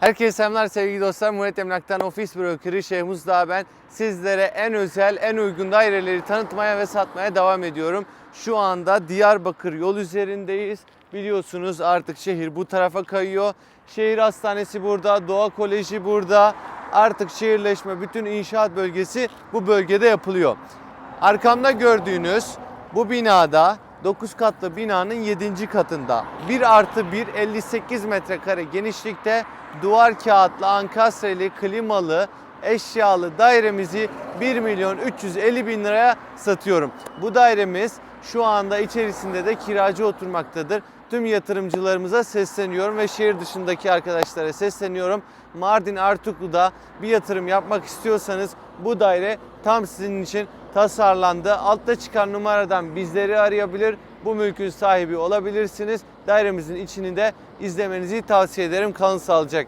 Herkese selamlar sevgili dostlar. Murat Emlak'tan ofis brokeri Şeyh Muzdağ ben. Sizlere en özel, en uygun daireleri tanıtmaya ve satmaya devam ediyorum. Şu anda Diyarbakır yol üzerindeyiz. Biliyorsunuz artık şehir bu tarafa kayıyor. Şehir hastanesi burada, Doğa Koleji burada. Artık şehirleşme, bütün inşaat bölgesi bu bölgede yapılıyor. Arkamda gördüğünüz bu binada 9 katlı binanın 7. katında 1 artı 1 58 metrekare genişlikte duvar kağıtlı ankastreli klimalı eşyalı dairemizi 1 milyon 350 bin liraya satıyorum. Bu dairemiz şu anda içerisinde de kiracı oturmaktadır. Tüm yatırımcılarımıza sesleniyorum ve şehir dışındaki arkadaşlara sesleniyorum. Mardin Artuklu'da bir yatırım yapmak istiyorsanız bu daire tam sizin için tasarlandı. Altta çıkan numaradan bizleri arayabilir. Bu mülkün sahibi olabilirsiniz. Dairemizin içini de izlemenizi tavsiye ederim. Kalın sağlıcakla.